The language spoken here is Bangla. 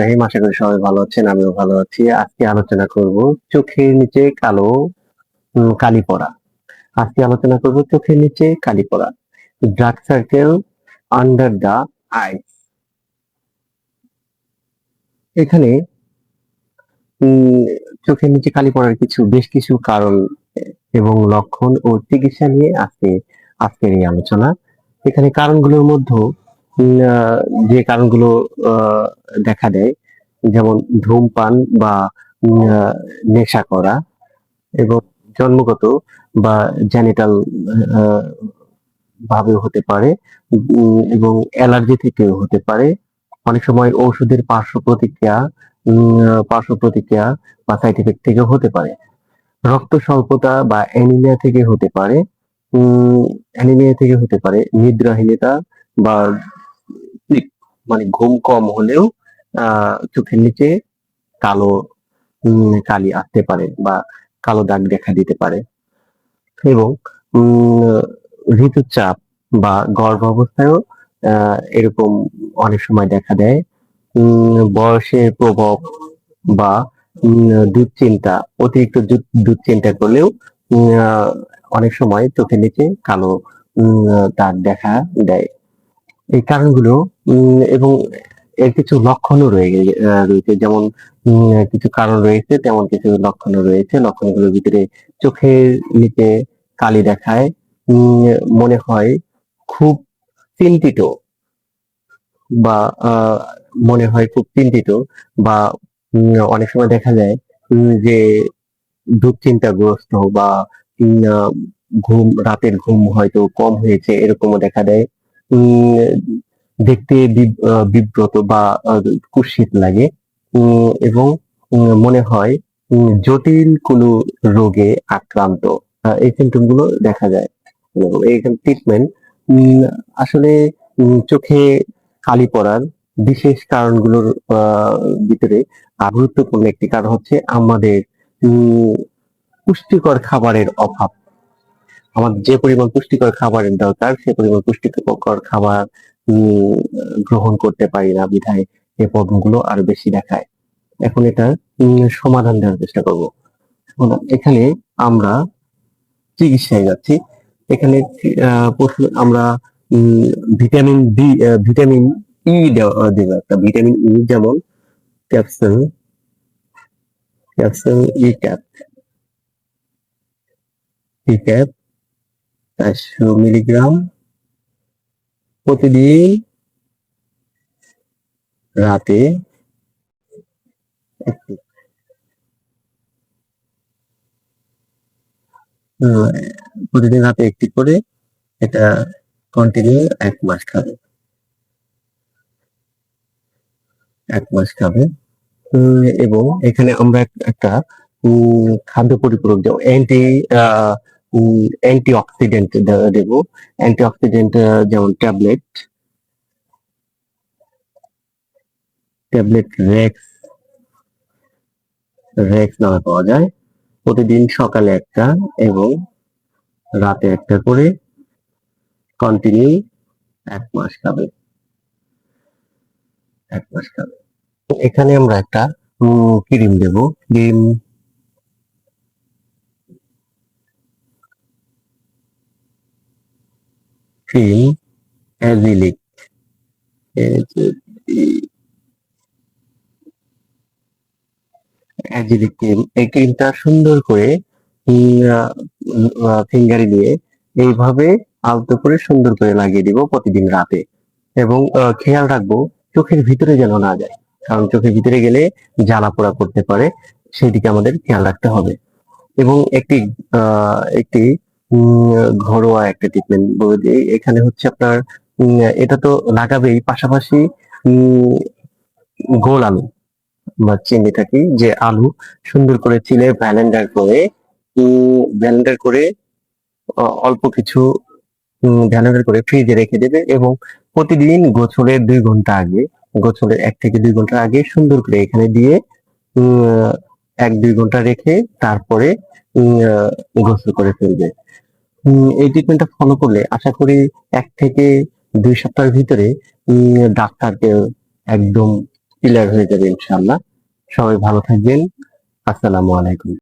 রহিম। আশা করি সবাই ভালো আছেন, আমিও ভালো আছি। আজকে আলোচনা করব চোখের নিচে কালো কালি পড়া আজকে আলোচনা করব চোখের নিচে কালি পড়া dark circle under the eyes এখানে চোখের নিচে কালি পড়ার কিছু, বেশ কিছু কারণ এবং লক্ষণ ও চিকিৎসা নিয়ে আজকে, আজকের এই আলোচনা। এখানে কারণগুলোর মধ্যে যে কারণগুলো দেখা দেয়, যেমন ধূমপান বা নেশা করা এবং জন্মগত বা জেনিটাল ভাবেও হতে পারে এবং অ্যালার্জি থেকেও হতে পারে। অনেক সময় ঔষধের পার্শ্ব প্রতিক্রিয়া পার্শ্ব প্রতিক্রিয়া বা সাইড এফেক্ট থেকেও হতে পারে। রক্ত স্বল্পতা বা অ্যানিমিয়া থেকে হতে পারে অ্যানিমিয়া থেকে হতে পারে, নিদ্রাহীনতা বা মানে ঘুম কম হলেও চোখের নিচে কালো কালি আসতে পারে বা কালো দাগ দেখা দিতে পারে। এবং ঋতুচাপ বা গর্ভাবস্থায়ও আহ, এরকম অনেক সময় দেখা দেয়। বয়সের প্রভাব বা দুশ্চিন্তা অতিরিক্ত দুশ্চিন্তা করলেও অনেক সময় চোখের নিচে কালো দাগ দেখা দেয়। এই কারণগুলো এবং এর কিছু লক্ষণও রয়ে রয়েছে। যেমন কিছু কারণ রয়েছে, তেমন কিছু লক্ষণও রয়েছে। লক্ষণগুলোর ভিতরে চোখের নিচে কালি দেখায় মনে হয় খুব চিন্তিত বা মনে হয় খুব চিন্তিত বা অনেক সময় দেখা যায় যে দুশ্চিন্তাগ্রস্ত বা ঘুম, রাতের ঘুম হয়তো কম হয়েছে, এরকমও দেখা দেয়। দেখতে বিব্রত বা কুৎসিত লাগে। এবং মনে হয় জটিল কোনো রোগে আক্রান্ত। এই সিমটমগুলো দেখা যায়। এবং এইখানে ট্রিটমেন্ট আসলে চোখে কালি পড়ার বিশেষ কারণগুলোর ভিতরে গুরুত্বপূর্ণ একটি কারণ হচ্ছে আমাদের পুষ্টিকর খাবারের অভাব। আমাদের যে পরিমাণ পুষ্টিকর খাবারের দরকার, সে পরিমাণ পুষ্টিকর খাবার গ্রহণ করতে পারি না, বিধায় এই প্রবলেমগুলো আরও বেশি দেখায়। এখন এটা সমাধান দেওয়ার চেষ্টা করব। এখানে আমরা চিকিৎসায় যাচ্ছি। এখানে আমরা ভিটামিন বি ভিটামিন ই দেব একটা। ভিটামিন ই যেমন, capsule capsule E cap E cap চারশো মিলিগ্রাম প্রতিদিন রাতে প্রতিদিন রাতে একটি করে এটা কন্টিনিউ এক মাস খাবে। এক মাস খাবে। এবং এখানে আমরা একটা খাদ্য পরিপূরক যেমন অ্যান্টি অ্যান্টি অক্সিডেন্ট দেব। অ্যান্টি অক্সিডেন্ট যেমন ট্যাবলেট ট্যাবলেট রেক্স রেক্স নামে পাওয়া যায়। প্রতিদিন সকালে একটা এবং রাতে একটা করে কন্টিনিউ এক মাস খাবে। এক মাস খাবে। এখানে আমরা একটা ক্রিম দেব। ক্রিম ক্রিম অ্যাজিলিক ক্রিমটা সুন্দর করে ফিঙ্গারে দিয়ে এইভাবে আলতো করে সুন্দর করে লাগিয়ে দিব প্রতিদিন রাতে। এবং খেয়াল রাখব চোখের ভিতরে যেন না যায়। কারণ চোখের ভিতরে গেলে জ্বালা পোড়া করতে পারে সেদিকে আমাদের খেয়াল রাখতে হবে। এবং একটি আহ, একটি ঘরোয়া একটা ট্রিটমেন্ট এখানে হচ্ছে আপনার এটা তো লাগাবেই। পাশাপাশি গোল আলু বা চিনি থাকি, যে আলু সুন্দর করে চিলে ব্যালেন্ডার করে ব্যালেন্ডার করে অল্প কিছু ব্যালেন্ডার করে ফ্রিজে রেখে দেবে এবং প্রতিদিন গোসলের দুই ঘণ্টা আগে, গোছলের এক থেকে দুই ঘণ্টা আগে সুন্দর করে এখানে দিয়ে এক দুই ঘণ্টা রেখে তারপরে গোসল করে ফেলবে। এই ট্রিটমেন্টটা ফলো করলে আশা করি এক থেকে দুই সপ্তাহের ভিতরে ডাক্তারকে একদম ক্লিয়ার হয়ে যাবে ইনশাল্লাহ সবাই ভালো থাকবেন। আসসালামু আলাইকুম।